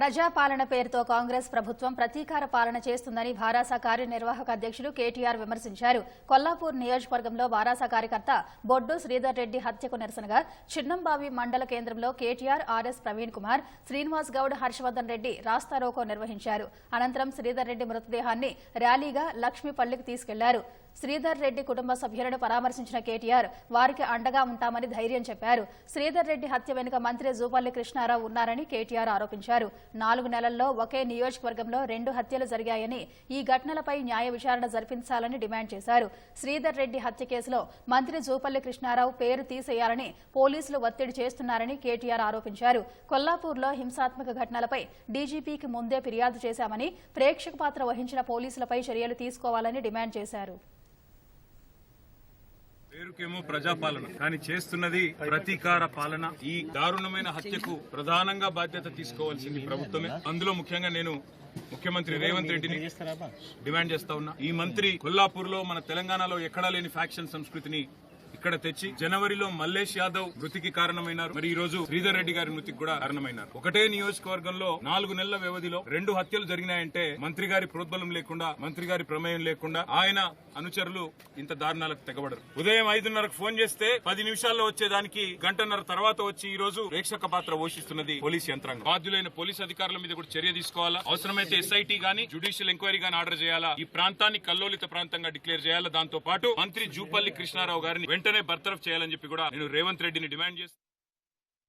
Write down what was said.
ప్రజాపాలన పేరుతో కాంగ్రెస్ ప్రభుత్వం ప్రతీకార పాలన చేస్తుందని భారాస కార్యనిర్వాహక అధ్యక్షులు కేటీఆర్ విమర్శించారు. కొల్లాపూర్ నియోజకవర్గంలో భారాస కార్యకర్త బొడ్డు శ్రీధర్ రెడ్డి హత్యకు నిరసనగా చిన్నంబావి మండల కేంద్రంలో కేటీఆర్ ఆర్ఎస్ ప్రవీణ్ కుమార్ శ్రీనివాస్ గౌడ్ హర్షవర్ధన్ రెడ్డి రాస్తారోకో నిర్వహించారు. అనంతరం శ్రీధర్ రెడ్డి మృతదేహాన్ని ర్యాలీగా లక్ష్మీపల్లికి తీసుకెళ్ళారు. శ్రీధర్ రెడ్డి కుటుంబ సభ్యులను పరామర్శించిన కేటీఆర్ వారికి అండగా ఉంటామని ధైర్యం చెప్పారు. శ్రీధర్ రెడ్డి హత్య వెనుక మంత్రి జూపల్లి కృష్ణారావు ఉన్నారని కేటీఆర్ ఆరోపించారు. నాలుగు నెలల్లో ఒకే నియోజకవర్గంలో రెండు హత్యలు జరిగాయని ఈ ఘటనలపై న్యాయ విచారణ జరిపించాలని డిమాండ్ చేశారు. శ్రీధర్ రెడ్డి హత్య కేసులో మంత్రి జూపల్లి కృష్ణారావు పేరు తీసేయాలని పోలీసులు ఒత్తిడి చేస్తున్నారని కేటీఆర్ ఆరోపించారు. కొల్లాపూర్లో హింసాత్మక ఘటనలపై డీజీపీకి ముందే ఫిర్యాదు చేశామని ప్రేక్షక పాత్ర వహించిన పోలీసులపై చర్యలు తీసుకోవాలని డిమాండ్ చేశారు. పేరుకేమో ప్రజాపాలన. కానీ చేస్తున్నది ప్రతీకార పాలన. ఈ దారుణమైన హత్యకు ప్రధానంగా బాధ్యత తీసుకోవాల్సింది ప్రభుత్వమే. అందులో ముఖ్యంగా నేను ముఖ్యమంత్రి రేవంత్ రెడ్డిని డిమాండ్ చేస్తా ఉన్నా. ఈ మంత్రి కొల్లాపూర్లో మన తెలంగాణలో ఎక్కడా లేని ఫ్యాక్షన్ సంస్కృతిని ఇక్కడ తెచ్చి జనవరిలో మల్లేష్ యాదవ్ మృతికి కారణమైనారు. మరి ఈ రోజు శ్రీధర్ రెడ్డి గారి మృతికి కూడా కారణమైనారు. ఒకటే నియోజకవర్గంలో నాలుగు నెలల వ్యవధిలో రెండు హత్యలు జరిగినాయంటే మంత్రి గారి ప్రోద్బలం లేకుండా మంత్రి గారి ప్రమేయం లేకుండా ఆయన అనుచరులు ఇంత దారుణాలకు తెగబడరు. ఉదయం ఐదున్నరకు ఫోన్ చేస్తే పది నిమిషాల్లో వచ్చేదానికి గంటన్నర తర్వాత వచ్చి ఈ రోజు ప్రేక్షక పాత్ర పోషిస్తున్నది పోలీస్ యంత్రాంగం. బాధ్యులైన పోలీస్ అధికారుల మీద కూడా చర్య తీసుకోవాలా? అవసరమైతే ఎస్ఐటీ గానీ జుడిషియల్ ఎంక్వైరీ గానీ ఆర్డర్ చేయాలా? ఈ ప్రాంతాన్ని కల్లోలిత ప్రాంతంగా డిక్లేర్ చేయాలా? దాంతో పాటు మంత్రి జూపల్లి కృష్ణారావు గారిని వెంటనే బర్తరఫ్ చేయాలని చెప్పి కూడా నేను రేవంత్ రెడ్డిని డిమాండ్ చేస్తాను